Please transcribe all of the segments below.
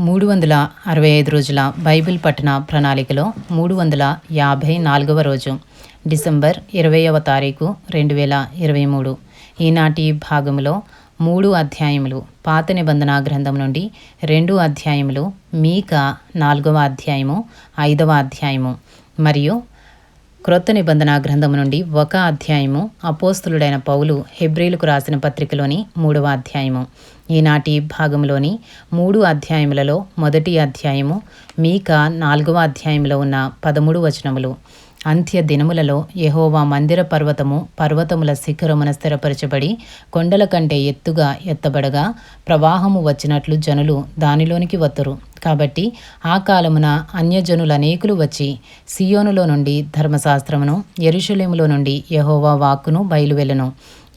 మూడు వందల అరవై ఐదు రోజుల బైబిల్ పఠన ప్రణాళికలో మూడు వందల యాభై నాలుగవ రోజు డిసెంబర్ ఇరవైవ తారీఖు రెండు వేల ఇరవై మూడు. ఈనాటి భాగంలో మూడు అధ్యాయములు పాత నిబంధన గ్రంథం నుండి రెండు అధ్యాయములు మీక నాలుగవ అధ్యాయము ఐదవ అధ్యాయము మరియు క్రొత్త నిబంధన గ్రంథం నుండి ఒక అధ్యాయము అపోస్తులుడైన పౌలు హెబ్రిలకు రాసిన పత్రికలోని మూడవ అధ్యాయము. ఈనాటి భాగంలోని మూడు అధ్యాయములలో మొదటి అధ్యాయము మీక నాలుగవ అధ్యాయంలో ఉన్న పదమూడు వచనములు. అంత్య దినములలో యహోవా మందిర పర్వతము పర్వతముల శిఖరమున స్థిరపరచబడి కొండల కంటే ఎత్తుగా ఎత్తబడగా ప్రవాహము వచ్చినట్లు జనులు దానిలోనికి వత్తురు. కాబట్టి ఆ కాలమున అన్యజనులు అనేకులు వచ్చి సియోనులో నుండి ధర్మశాస్త్రమును ఎరుషులేములో నుండి యహోవా వాక్కును బయలువెళ్ళను.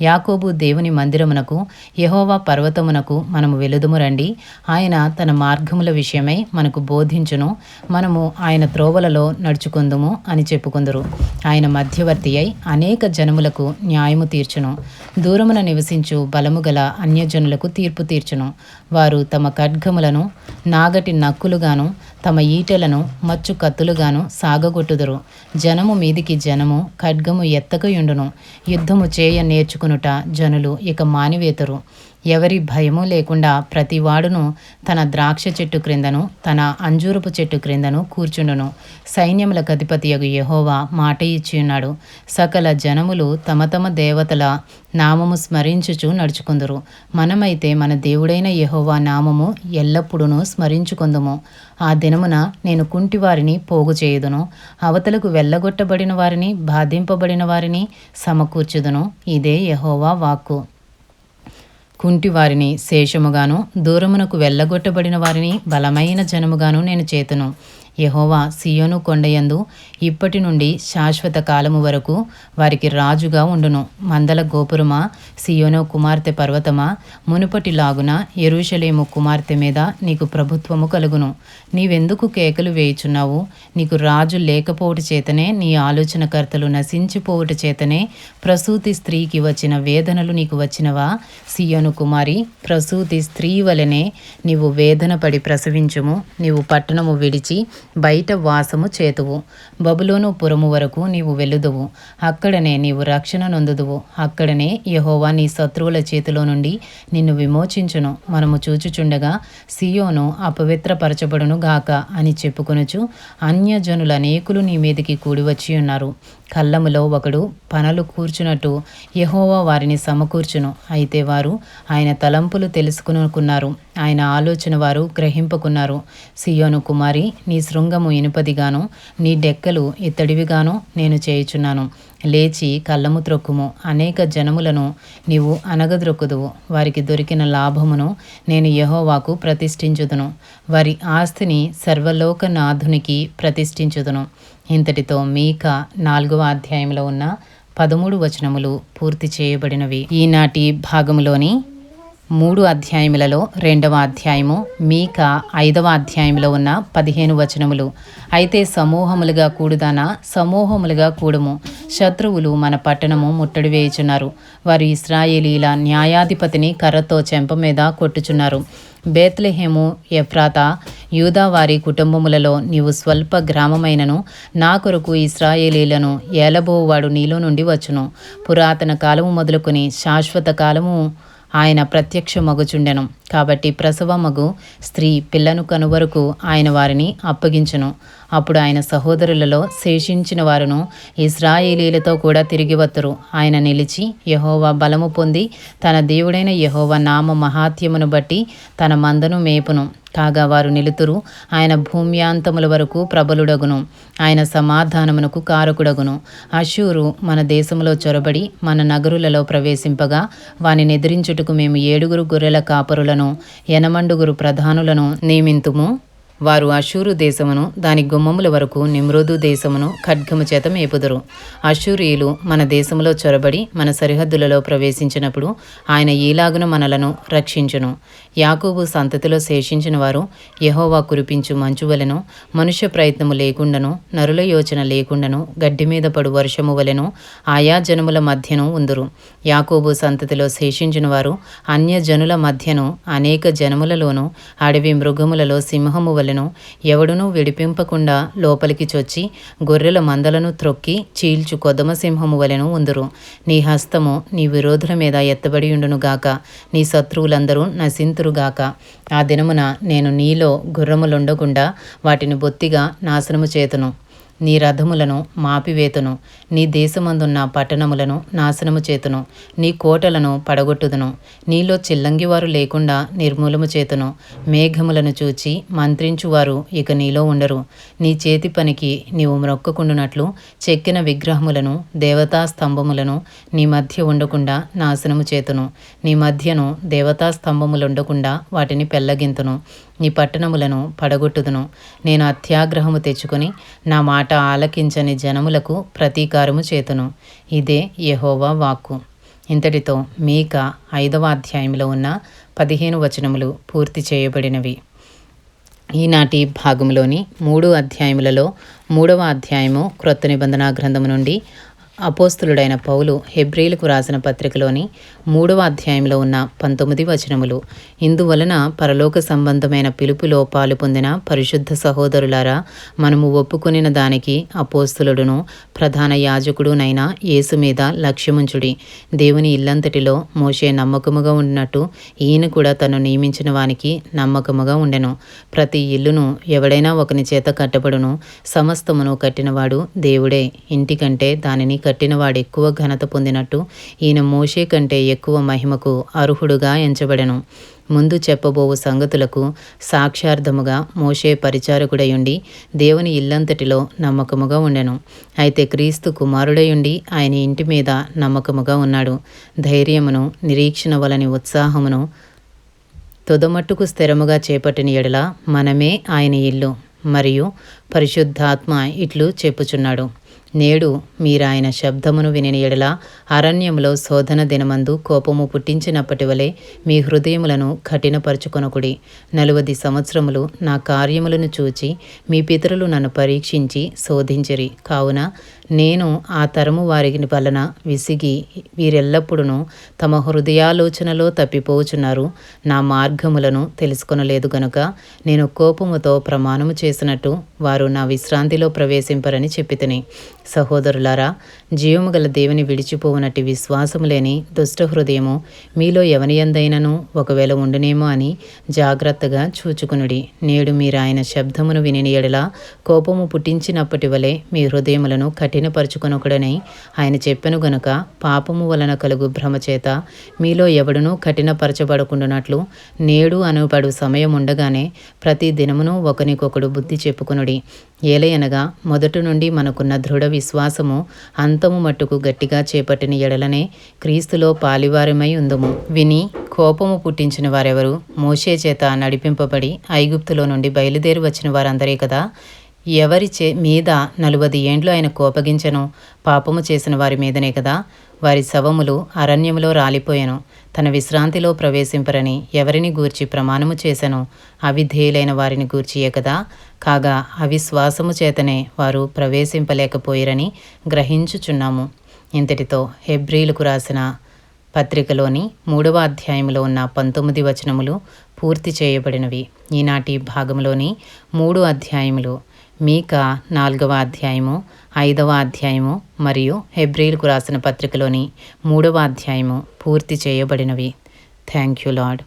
యాకోబు దేవుని మందిరమునకు యహోవా పర్వతమునకు మనము వెలుదుము రండి. ఆయన తన మార్గముల విషయమై మనకు బోధించును. మనము ఆయన త్రోవలలో నడుచుకుందుము అని చెప్పుకుందరు. ఆయన మధ్యవర్తి అయి అనేక జనములకు న్యాయము తీర్చును. దూరమున నివసించు బలము గల అన్యజనులకు తీర్పు తీర్చును. వారు తమ ఖడ్గములను నాగటి నక్కులుగాను తమ ఈటెలను మచ్చు కత్తులుగాను సాగగొట్టుదురు. జనము మీదికి జనము ఖడ్గము ఎత్తకయుండును. యుద్ధము చేయ నేర్చుకునుట జనులు ఇక మానివేతురు. ఎవరి భయము లేకుండా ప్రతివాడును తన ద్రాక్ష చెట్టు క్రిందను తన అంజూరపు చెట్టు క్రిందను కూర్చుండును. సైన్యములకు అధిపతియగు యహోవా మాట ఇచ్చి ఉన్నాడు. సకల జనములు తమ తమ దేవతల నామము స్మరించుచు నడుచుకుందురు. మనమైతే మన దేవుడైన యహోవా నామము ఎల్లప్పుడూ స్మరించుకుందుము. ఆ దినమున నేను కుంటివారిని పోగు చేయుదును. అవతలకు వెళ్ళగొట్టబడిన వారిని బాధింపబడిన వారిని సమకూర్చుదును. ఇదే యహోవా వాక్కు. కుంటి వారిని శేషముగాను దూరమునకు వెళ్ళగొట్టబడిన వారిని బలమైన జనముగాను నేను చేతును. యహోవా సియోను కొండయందు ఇప్పటి నుండి శాశ్వత కాలము వరకు వారికి రాజుగా ఉండును. మందల గోపురమా సియోను కుమార్తె పర్వతమా మునుపటి లాగున ఎరుషలేము కుమార్తె మీద నీకు ప్రభుత్వము కలుగును. నీవెందుకు కేకలు వేయుచున్నావు? నీకు రాజు లేకపోవుట చేతనే నీ ఆలోచనకర్తలు నశించిపోవుట చేతనే ప్రసూతి స్త్రీకి వచ్చిన వేదనలు నీకు వచ్చినవా? సియోను కుమారి ప్రసూతి స్త్రీ వలనే నీవు వేదన పడి ప్రసవించుము. నీవు పట్టణము విడిచి బయట వాసము చేతువు. బబులోను పురము వరకు నీవు వెళ్ళుదువు. అక్కడనే నీవు రక్షణ నొందుదువు. అక్కడనే యహోవా నీ శత్రువుల చేతిలో నుండి నిన్ను విమోచించును. మనము చూచుచుండగా సియోను అపవిత్రపరచబడును గాక అని చెప్పుకొనుచు అన్యజనుల అనేకులు నీ మీదకి కూడివచ్చి ఉన్నారు. కళ్ళములో ఒకడు పనలు కూర్చున్నట్టు యహోవా వారిని సమకూర్చును. అయితే వారు ఆయన తలంపులు తెలుసుకునుకున్నారు. ఆయన ఆలోచన వారు గ్రహింపుకున్నారు. సియోను కుమారి నీ శృంగము ఇనుపదిగాను నీ డెక్కలు ఇత్తడివిగాను నేను చేయుచున్నాను. లేచి కళ్ళము త్రొక్కుము. అనేక జనములను నీవు అనగద్రొక్కుదువు వారికి దొరికిన లాభమును నేను యహోవాకు ప్రతిష్ఠించుదును. వారి ఆస్తిని సర్వలోకనాథునికి ప్రతిష్ఠించుదును. ఇంతటితో మీక నాలుగవ అధ్యాయంలో ఉన్న పదమూడు వచనములు పూర్తి చేయబడినవి. ఈనాటి భాగములోని మూడు అధ్యాయములలో రెండవ అధ్యాయము మీక ఐదవ అధ్యాయంలో ఉన్న పదిహేను వచనములు. అయితే సమూహములుగా కూడుదానా సమూహములుగా కూడము. శత్రువులు మన పట్టణము ముట్టడి వేయుచున్నారు. వారు ఇస్రాయేలీల న్యాయాధిపతిని కర్రతో చెంప మీద కొట్టుచున్నారు. బేత్లెహేము ఎఫ్రాత యూదా వారి కుటుంబములలో నీవు స్వల్ప గ్రామమైనను నా కొరకు ఇస్రాయేలీలను ఏలబోవాడు నీలో నుండి వచ్చును. పురాతన కాలము మొదలుకొని శాశ్వత కాలము ఆయన ప్రత్యక్ష మగుచుండెను. కాబట్టి ప్రసవమగు స్త్రీ పిల్లను కనువరకు ఆయన వారిని అప్పగించును. అప్పుడు ఆయన సహోదరులలో శేషించిన వారును ఇస్రాయేలీలతో కూడా తిరిగి వత్తురు. ఆయన నిలిచి యహోవా బలము పొంది తన దేవుడైన యహోవా నామ మహాత్యమును బట్టి తన మందను మేపును. కాగా వారు నిలుతురు. ఆయన భూమ్యాంతముల వరకు ప్రబలుడగును. ఆయన సమాధానమునకు కారకుడగును. అశూరు మన దేశంలో చొరబడి మన నగరులలో ప్రవేశింపగా వానిని ఎదిరించుటకు మేము ఏడుగురు గొర్రెల కాపరులను ఎనమండుగురు ప్రధానులను నియమింతుము. వారు అషూరు దేశమును దాని గుమ్మముల వరకు నిమ్రోదు దేశమును ఖడ్గము చేత మేపుదురు. అషూరియులు మన దేశంలో చొరబడి మన సరిహద్దులలో ప్రవేశించినప్పుడు ఆయన ఈలాగున మనలను రక్షించును. యాకోబు సంతతిలో శేషించిన వారు యహోవా కురిపించు మంచు వలెను మనుష్య ప్రయత్నము లేకుండాను నరుల యోచన లేకుండాను గడ్డి మీద పడు వర్షము వలెను ఆయా జనముల మధ్యను ఉందురు. యాకోబు సంతతిలో శేషించిన వారు అన్య జనుల మధ్యను అనేక జనములలోను అడవి మృగములలో సింహము వలె వలెను ఎవడునూ విడిపింపకుండా లోపలికి చొచ్చి గొర్రెల మందలను త్రొక్కి చీల్చు కొదమ సింహము వలెను ఉందురు. నీ హస్తము నీ విరోధుల మీద ఎత్తబడి ఉండును గాక. నీ శత్రువులందరూ నశింతురుగాక ఆ దినమున నేను నీలో గుర్రములుండకుండా వాటిని బొత్తిగా నాశనము చేతును. నీ రథములను మాపివేతును నీ దేశమందున్న పట్టణములను నాశనము చేతును నీ కోటలను పడగొట్టుదును నీలో చిల్లంగివారు లేకుండా నిర్మూలము చేతును మేఘములను చూచి మంత్రించువారు ఇక నీలో ఉండరు. నీ చేతి పనికి నీవు మ్రొక్కకుండునట్లు చెక్కిన విగ్రహములను దేవతా స్తంభములను నీ మధ్య ఉండకుండా నాశనము చేతును నీ మధ్యను దేవతా స్తంభములుండకుండా వాటిని పెల్లగింతును నీ పట్టణములను పడగొట్టుదును. నేను అత్యాగ్రహము తెచ్చుకొని నా మాట ఆలకించని జనములకు ప్రతీకారము చేతును. ఇదే యెహోవా వాక్కు. ఇంతటితో మీక ఐదవ అధ్యాయంలో ఉన్న పదిహేను వచనములు పూర్తి చేయబడినవి. ఈనాటి భాగంలోని మూడు అధ్యాయములలో మూడవ అధ్యాయము క్రొత్త నిబంధన గ్రంథము నుండి అపోస్తులుడైన పౌలు హెబ్రిలకు రాసిన పత్రికలోని మూడవ అధ్యాయంలో ఉన్న పంతొమ్మిది వచనములు. ఇందువలన పరలోక సంబంధమైన పిలుపులో పాలు పొందిన పరిశుద్ధ సహోదరులారా మనము ఒప్పుకొనిన దానికి అపోస్తులుడును ప్రధాన యాజకుడునైన యేసు మీద లక్ష్యముంచుడి. దేవుని ఇల్లంతటిలో మోషే నమ్మకముగా ఉన్నట్టు ఈయన కూడా తను నియమించిన వానికి నమ్మకముగా ఉండెను. ప్రతి ఇల్లును ఎవడైనా ఒకని చేత కట్టబడును సమస్తమును కట్టినవాడు దేవుడే. ఇంటికంటే దానిని కట్టినవాడు ఎక్కువ ఘనత పొందినట్టు ఈయన మోషే కంటే ఎక్కువ మహిమకు అర్హుడుగా ఎంచబడెను. ముందు చెప్పబోవు సంగతులకు సాక్షార్థముగా మోషే పరిచారకుడయుండి దేవుని ఇల్లంతటిలో నమ్మకముగా ఉండెను. అయితే క్రీస్తు కుమారుడయుండి ఆయన ఇంటి మీద నమ్మకముగా ఉన్నాడు. ధైర్యమును నిరీక్షణ వలని ఉత్సాహమును తుదమట్టుకు స్థిరముగా చేపట్టిన ఎడల మనమే ఆయన ఇల్లు మరియు పరిశుద్ధాత్మ ఇట్లు చెప్పుచున్నాడు. నేడు మీరాయన శబ్దమును వినిన ఎడల అరణ్యములో శోధన దినమందు కోపము పుట్టించినప్పటి వలె మీ హృదయములను కఠినపరుచుకొనకుడి. నలువది సంవత్సరములు నా కార్యములను చూచి మీ పితరులు నన్ను పరీక్షించి శోధించిరి. కావున నేను ఆ తరము వారి వలన విసిగి వీరెల్లప్పుడూ తమ హృదయాలోచనలో తప్పిపోచున్నారు. నా మార్గములను తెలుసుకొనలేదు గనుక నేను కోపముతో ప్రమాణము చేసినట్టు వారు నా విశ్రాంతిలో ప్రవేశింపరని చెప్పితిని. సహోదరులారా జీవము గల దేవుని విడిచిపోవునట్టి విశ్వాసము లేని దుష్ట హృదయము మీలో ఎవనియందైనను ఒకవేళ ఉండునేమో అని జాగ్రత్తగా చూచుకునుడి. నేడు మీరు ఆయన శబ్దమును విని ఎడల కోపము పుట్టించినప్పటి వలె మీ హృదయములను కఠినపరుచుకొనొకడని ఆయన చెప్పెను గనుక పాపము వలన కలుగు భ్రమ చేత మీలో ఎవడునూ కఠినపరచబడకుండానట్లు నేడు అనుపడు సమయం ఉండగానే ప్రతి దినమును ఒకనికొకడు బుద్ధి చెప్పుకునుడి. ఏలయనగా మొదటి నుండి మనకున్న దృఢ విశ్వాసము అంతము మట్టుకు గట్టిగా చేపట్టిన ఎడలనే క్రీస్తులో పాలివారమై ఉందము. విని కోపము పుట్టించిన వారెవరు మోషే చేత నడిపింపబడి ఐగుప్తులో నుండి బయలుదేరి వచ్చిన వారందరే కదా. ఎవరి చే మీద నలువది ఏండ్లు ఆయన కోపగించను పాపము చేసిన వారి మీదనే కదా. వారి శవములు అరణ్యములో రాలిపోయెను. తన విశ్రాంతిలో ప్రవేశింపరని ఎవరిని గూర్చి ప్రమాణము చేసెను? అవిధేయులైన వారిని గూర్చియే కదా? కాగా అవిశ్వాసము చేతనే వారు ప్రవేశింపలేకపోయిరని గ్రహించుచున్నాము. ఇంతటితో హెబ్రీలకు రాసిన పత్రికలోని మూడవ అధ్యాయంలో ఉన్న పంతొమ్మిది వచనములు పూర్తి చేయబడినవి. ఈనాటి భాగంలోని మూడు అధ్యాయములు మీక నాలుగవ అధ్యాయము ఐదవ అధ్యాయము మరియు హెబ్రిల్కు రాసిన పత్రికలోని మూడవ అధ్యాయము పూర్తి చేయబడినవి. Thank you lord